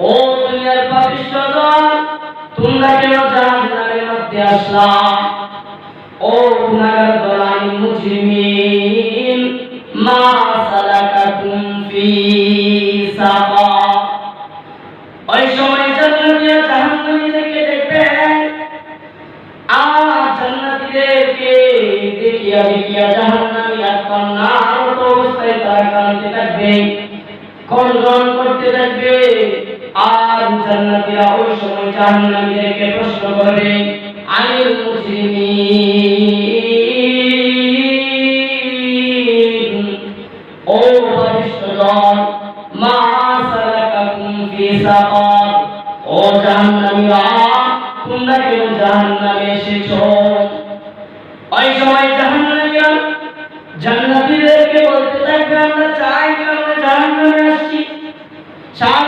ও দুনিয়ার পাপিষ্ঠগণ তোমরা কেন জাহান্নামের মধ্যে আসলা? ও গুনাহগার দলাই মুজরিমিন, মা সালাকাকুম ফি সাকার ওই সময় জান্নাতীরা জাহান্নামীদেরকে দেখবেন আর জান্নাতীদেরকে দেখিয়া দেখিয়া জাহান্নামী আত্মার নারত অবস্থায় তারা কাঁদতে থাকবে কন্দন করতে থাকবে আর জান্নাতীরা ওই সময় জাহান্নামীদেরকে প্রশ্ন করবে আনিল মুসলিমিন, ও পরিষ্ঠজন মা সালাকাকুম ফি সাকার, ও জাহান্নামীরা, তোমরা কেন জাহান্নামে এসেছ? ওই সময় জাহান্নামীরা জান্নাতীদেরকে বলতে থাকবে, আমরা চাই আমরা জাহান্নামে আসছি। এক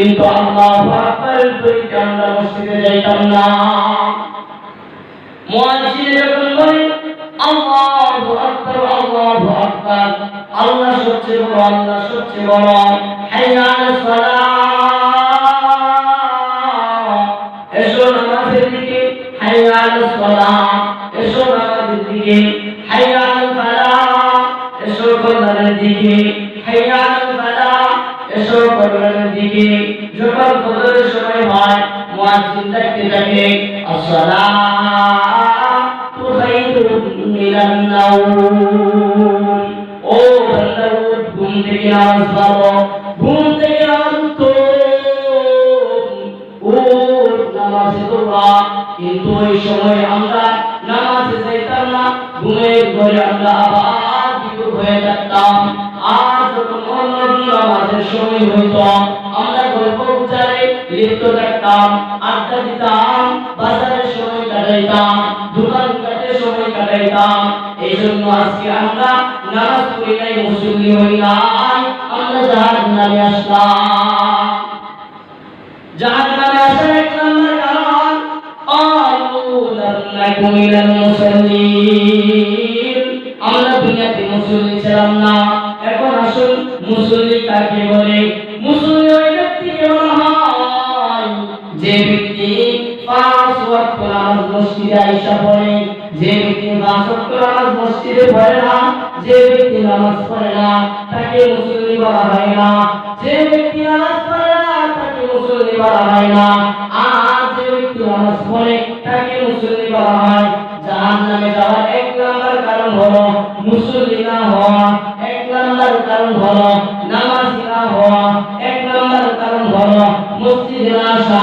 কিন্তু আল্লাহ আকবার কইতে আমরা মসজিদে যাইতাম না। মুয়াজ্জিন যখন বলে, আল্লাহু আকবার আল্লাহু আকবার, আল্লাহ সবচেয়ে বড়, আল্লাহ সবচেয়ে বড় হাইয়া আলাস সালাহ এসো নামাজের দিকে হাইয়া আলাস সালাহ এসো নামাজের দিকে হাইয়া আলাল ফালাহ এসো কল্যাণের দিকে হাইয়া আলাল ফালাহ এসো কল্যাণের দিকে। ও ঘুম থেকে নামাজ পড়ো। ঘুম থেকে উঠো উঠ নামাজে দৌড়া কিন্তু ওই সময় আমরা নামাজে যাইতাম না, ঘুমের ঘরে আমরা আবার হয়ে থাকতাম আর নামাজের সময় হইতো লিপ্ত থাকতাম আড্ডা দিতাম বাজারে সময় কাটাইতাম, দোকান ঘাটে সময় কাটাইতাম। এই জন্য আজকে আমরা নামাজ পড়ি নাই মুসল্লি হই নাই, আমরা জাহান নামে আসলাম। জাহান নামে আসার এক নম্বর কারণ আমরা দুনিয়াতে মুসল্লি ছিলাম না, এখন আসুন মুসল্লি কাকে বলে? মসজিদে আইসা যে ব্যক্তি পাঁচ নামাজ মসজিদে পড়ে না, যে ব্যক্তি নামাজ পড়ে না, তাকে মুসল্লি বলা হয় না। যে ব্যক্তি নামাজ পড়ে না, তাকে মুসল্লি বলা হয় না। আর যে ব্যক্তি নামাজ পড়ে, তাকে মুসল্লি বলা হয়। জাহান্নামে যাওয়ার এক নম্বর কারণ হলো মুসল্লি না হওয়া, এক নম্বর কারণ হলো নামাজি না হওয়া, এক নম্বর কারণ হলো মসজিদে না আসা।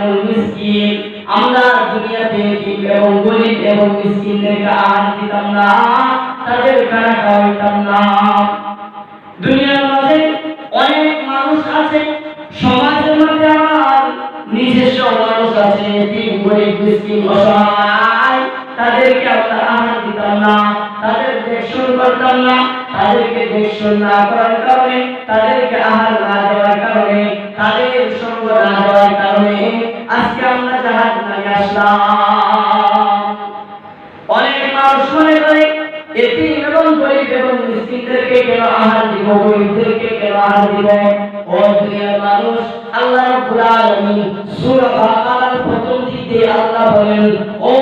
তাইমুল মিসকিন, আমরা দুনিয়াতে এতিম এবং গরিব এবং মিসকিনদেরকে আহার দিতাম না, তাদের খানা খাওয়াইতাম না। দুনিয়ার মাঝে অনেক মানুষ আছে, সমাজের মধ্যে আমার নিজস্ব মানুষ আছে এতিম গরিব, মিসকিন, অসহায়, তাদেরকে আমরা আহার দিতাম না তাদের দেখশন করতাম না, তাদেরকে দেখশন না করার কারণে, তাদেরকে আহার না দেওয়ার কারণে, তাদের সঙ্গ না দেওয়ার কারণে অনেক মানুষ মনে করে এতিম এবং গরিব এবং মিসকিনদেরকে কেন আহার দিব? গরিবদেরকে কেন আহার দিব? ও দুনিয়ার মানুষ, আল্লাহ রাব্বুল সূরা বাকারার প্রথম দিকে আল্লাহ বলেন, ও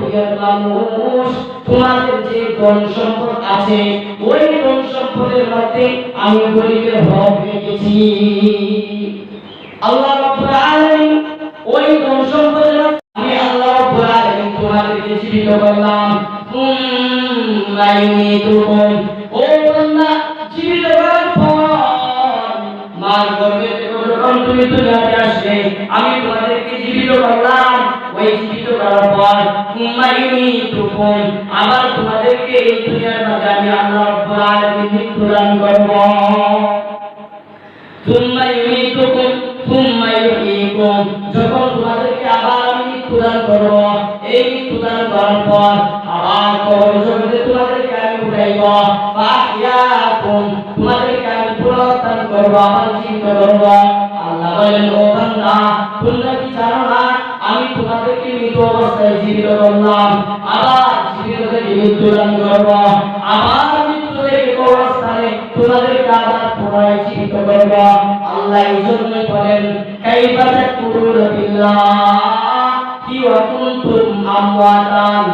দুনিয়ার মানুষ, তোমাদের যে ধন সম্পদ আছে, ওই ধন সম্পদের মধ্যে আমি গরিবের হক রেখেছি। আল্লাহ রাব্বুল আলামিন ওই ধন সম্পদের তোমাদেরকে করলাম। ও জীবিত করার পর মার যখন তুমি আসবে আমি তোমাদেরকে জীবিত করলাম। ওই জীবিত করার পর আবার তোমাদেরকে এই দুনিয়ার মধ্যে আমি আল্লাহ তোমরা কি আমি তোমাদেরকে মৃত অবস্থায় জীবিত করলাম। আবার জীবিত থেকে মৃত্যুদান করব। আবার মৃত্যু থেকে কবরস্থানে তোমাদেরকে আবার পুনরায় জীবিত করব। আল্লাহ এই জন্যই বলেন, কাইফা তাকফুরুনা বিল্লাহি ওয়া কুনতুম আমওয়াতান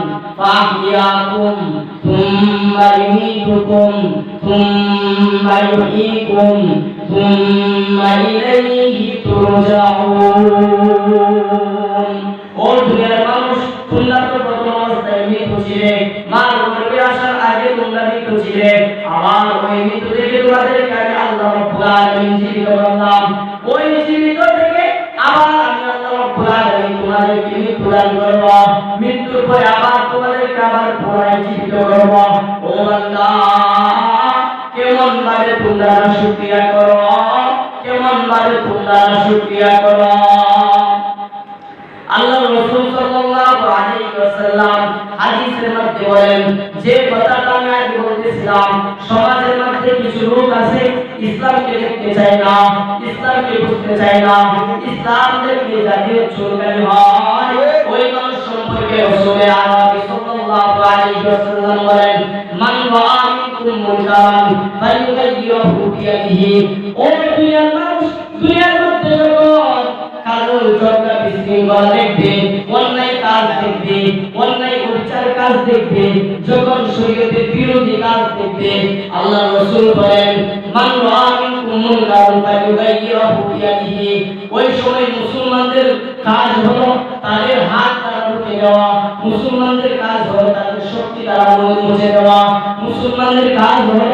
থুম্মা ইউহয়ীকুম থুম্মা ইলাইহি তুরজাউন ও দুনিয়ার মানুষ তোমরা তো প্রথম অবস্থায় মৃত্যু ছিলে মার গর্ভে আসার আগে তোমরা মৃত্যু ছিলে আবার ওই আবার মৃত্যু মৃত্যুর পরে আবার তোমাদেরকে আবার পুনরায় জীবিত করব। শুকরিয়া করো। কেমন ভাবে তোমরা শুকরিয়া করো। আল্লাহ রাসূল সাল্লাল্লাহু আলাইহি ওয়াসাল্লাম হাদিসের মধ্যে বলেন, যে কথাটা আমি আগে বলতেছিলাম, সমাজের মধ্যে কিছু লোক আছে, ইসলামকে দেখতে চায় না, ইসলামকে বুঝতে চায় না ইসলাম দেখলে জাতীয় চুলকানি হয়। ওই মানুষ সম্পর্কে রাসূলে আরবি সাল্লাল্লাহু আলাইহি ওয়াসাল্লাম বলেন, মান রাআ ওই সময় মুসলমানদের কাজ হলো তাদের হাত দ্বারা মুছে দেওয়া, মুসলমানদের কাজ হলো তাদের শক্তি দ্বারা মুছে দেওয়া। মুসলমানদের কাজ হলো